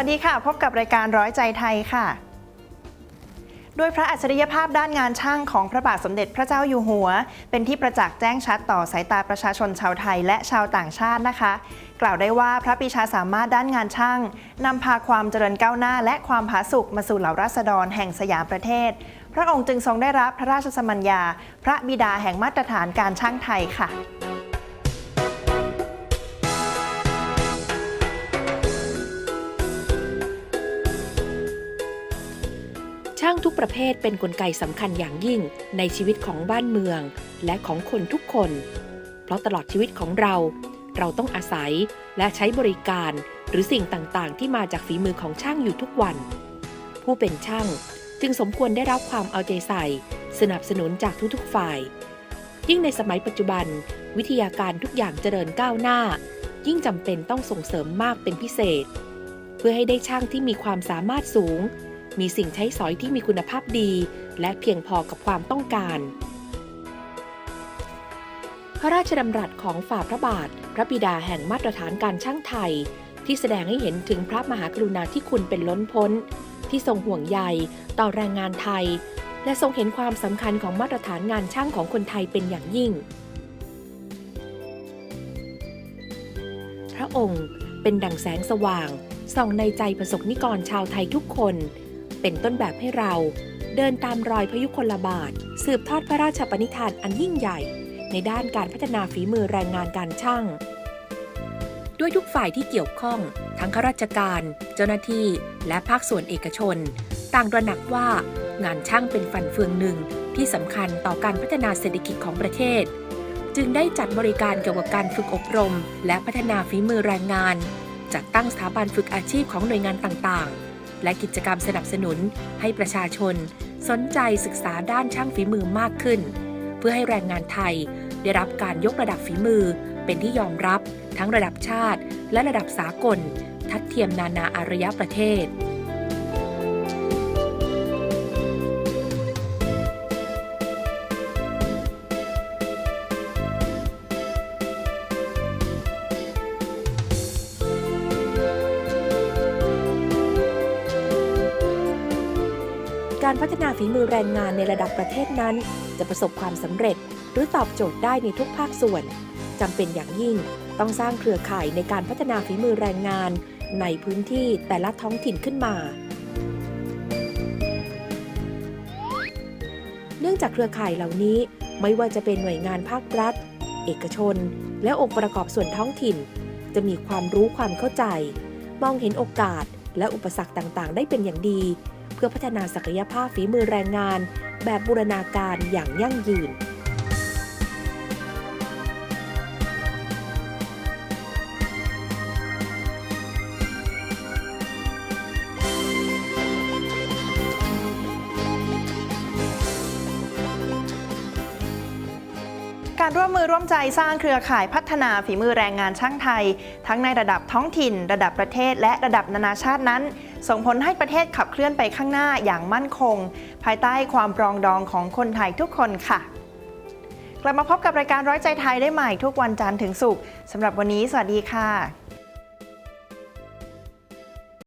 วัสดีค่ะ พบกับรายการร้อยใจไทยค่ะ ด้วยพระอัจฉริยภาพด้านงานช่างของพระบาทสมเด็จพระเจ้าอยู่หัว เป็นที่ประจักษ์แจ้งชัดต่อสายตาประชาชนชาวไทยและชาวต่างชาตินะคะ กล่าวได้ว่าพระปีชาสามารถด้านงานช่างนำพาความเจริญก้าวหน้า และความผาสุกมาสู่เหล่าราษฎรแห่งสยามประเทศ พระองค์จึงทรงได้รับพระราชสมัญญา พระบิดาแห่งมาตรฐานการช่างไทยค่ะ ช่างทุกประเภทเป็นนกลไกสำคัญอย่างยิ่งในชีวิตของบ้านเมือง และของคนทุกคน เพราะตลอดชีวิตของเรา เราต้องอาศัยและใช้บริการหรือสิ่งต่างๆ ที่มาจากฝีมือของช่างอยู่ทุกวัน ผู้เป็นช่างจึงสมควรได้รับความเอาใจใส่ สนับสนุนจากทุกๆฝ่าย ยิ่งในสมัยปัจจุบัน วิทยาการทุกอย่างเจริญก้าวหน้า ยิ่งจำเป็นต้องส่งเสริมมากเป็นพิเศษ เพื่อให้ได้ช่างที่มีความสามารถสูง มีสิ่งใช้สอยที่มีคุณภาพดี และเพียงพอกับความต้องการ พระราชดำรัสของฝ่าพระบาท พระบิดาแห่งมาตรฐานการช่างไทย ที่แสดงให้เห็นถึงพระมหากรุณาธิคุณเป็นล้นพ้น ที่ทรงห่วงใยต่อแรงงานไทย และทรงเห็นความสำคัญของมาตรฐานงานช่างของคนไทยเป็นอย่างยิ่ง พระองค์เป็นดั่งแสงสว่างส่องในใจประสบนิกรชาวไทยทุกคน เป็นต้นแบบให้เรา เดินตามรอยพยุคลบาท สืบทอดพระราชปณิธานอันยิ่งใหญ่ ในด้านการพัฒนาฝีมือแรงงานการช่าง ด้วยทุกฝ่ายที่เกี่ยวข้อง ทั้งข้าราชการ เจ้าหน้าที่ และภาคส่วนเอกชน ต่างตระหนักว่างานช่างเป็นฟันเฟืองหนึ่งที่สำคัญต่อการพัฒนาเศรษฐกิจของประเทศ จึงได้จัดบริการเกี่ยวกับการฝึกอบรม และพัฒนาฝีมือแรงงาน จัดตั้งสถาบันฝึกอาชีพของหน่วยงานต่างๆ และกิจกรรมสนับสนุนให้ประชาชน สนใจศึกษาด้านช่างฝีมือมากขึ้น เพื่อให้แรงงานไทย ได้รับการยกระดับฝีมือ เป็นที่ยอมรับ ทั้งระดับชาติ และระดับสากล ทัดเทียมนานาอารยประเทศ การพัฒนาฝีมือแรงงานในระดับประเทศนั้น จะประสบความสำเร็จ หรือตอบโจทย์ได้ในทุกภาคส่วนจำเป็นอย่างยิ่ง ต้องสร้างเครือข่ายในการพัฒนาฝีมือแรงงาน ในพื้นที่แต่ละท้องถิ่นขึ้นมา เนื่องจากเครือข่ายเหล่านี้ไม่ว่าจะเป็นหน่วยงานภาครัฐ เอกชน และองค์ประกอบส่วนท้องถิ่น จะมีความรู้ความเข้าใจ มองเห็นโอกาสและอุปสรรคต่างๆ ได้เป็นอย่างดี เพื่อพัฒนาศักยภาพฝีมือแรงงาน แบบบูรณาการอย่างยั่งยืน การร่วมมือร่วมใจสร้างเครือข่ายพัฒนาฝีมือแรงงานช่างไทย ทั้งในระดับท้องถิ่น ระดับประเทศ และระดับนานาชาตินั้น ส่งผลให้ประเทศขับเคลื่อนไปข้างหน้าอย่างมั่นคง ภายใต้ความปรองดองของคนไทยทุกคนค่ะ กลับมาพบกับรายการร้อยใจไทยได้ใหม่ทุกวันจันทร์ถึงศุกร์สำหรับวันนี้ สวัสดีค่ะ